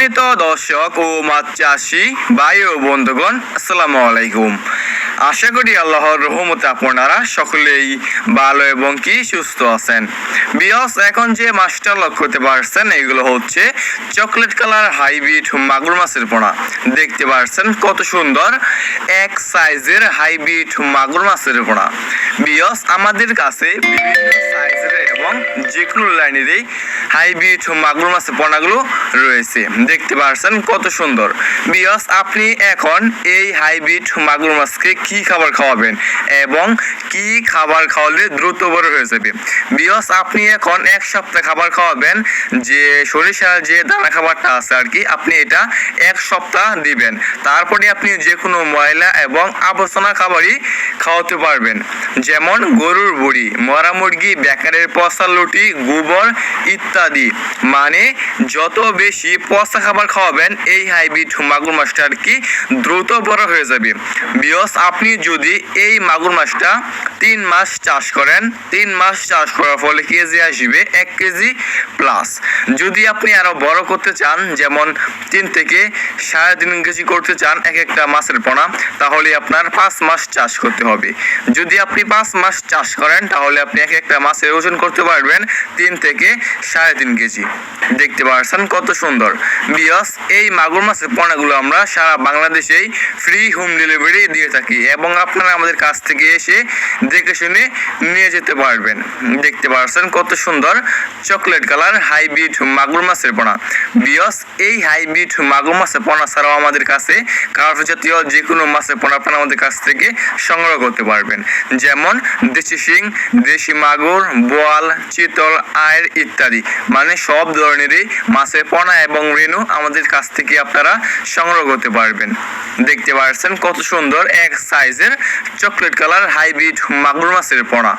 সম্মানিত দর্শক ও মাছ চাষি ভাই ও বন্ধুগণ, আসসালামু আলাইকুম। আশা করি আল্লাহর রহমতে আপনারা সকলেই ভালো এবং কি সুস্থ আছেন। বিয়স, এখন যে মাছটা লক্ষ্য করতে পারছেন, এগুলো হচ্ছে চকলেট কালার হাইব্রিড মাগুর মাছের পোনা। দেখতে পারছেন কত সুন্দর এক সাইজের হাইব্রিড মাগুর মাছের পোনা। বিয়স, আমাদের কাছে বিভিন্ন সাইজের এবং যে কোনো লাইনেরই হাইব্রিড মাগুর মাছের পোনাগুলো রয়েছে। দেখতে পারছেন কত সুন্দর। বিয়স, আপনি এখন এই হাইব্রিড মাগুর মাছকে কি খাবার খাওয়াবেন এবং কি খাবার খাওয়ালে দ্রুত বড় হয়ে যাবে? বিয়স, আপনি এখন এক সপ্তাহ খাবার খাওয়াবেন। যে সরিষার যে দানা খাবারটা আছে আর কি, আপনি এটা এক সপ্তাহ দিবেন। তারপরে আপনি যে কোনো ময়লা এবং আবর্জনা খাবারই খাওয়াতে পারবেন। যেমন গরুর বুড়ি, মরা মুরগি, বেকারের পচা লুটি গোবর ইত্যাদি। মানে যত বেশি পচা খাবার খাওয়াবেন, এই হাইব্রিড মাগুর মাছটা আর কি দ্রুত বড় হয়ে যাবে। বিয়স আপনি যদি এই মাগুর মাছটা তিন মাস চাষ করেন, তিন মাস চাষ করার ফলে কেজি আসবে এক কেজি প্লাস যদি আপনি আরও বড় করতে চান, যেমন তিন থেকে সাড়ে তিন কেজি করতে চান এক একটা মাছের পোনা, তাহলে আপনার পাঁচ মাস চাষ করতে হবে। যদি আপনি পাঁচ মাস চাষ করেন, তাহলে আপনি এক একটা মাছের ওজন করতে পারবেন তিন থেকে সাড়ে তিন কেজি। দেখতে পারছেন কত সুন্দর। বিয়স এই মাগুর মাছের পোনাগুলো আমরা সারা বাংলাদেশেই ফ্রি হোম ডেলিভারি দিয়ে থাকি এবং আপনারা আমাদের কাছ থেকে এসে দেখে শুনে নিয়ে যেতে পারবেন। দেখতে পারছেন কত সুন্দর চকলেট কালার হাইব্রিড মাগুর মাছের পোনা। বিয়স এই হাইব্রিড মাগুর মাছের পোনা ছাড়াও আমাদের কাছে কার্প জাতীয় যে কোনো মাছের পোনা আপনারা আমাদের কাছ থেকে সংগ্রহ করতে পারবেন। যেমন দেশি শিং, দেশি মাগুর, বোয়াল চিতল আয়ের ইত্যাদি। মানে সব ধরনেরই মাছের পোনা এবং রেণু আমাদের কাছ থেকে আপনারা সংগ্রহ করতে পারবেন। দেখতে পাচ্ছেন কত সুন্দর এক সাইজের চকলেট কালার হাইব্রিড মাগুর মাছের পোনা।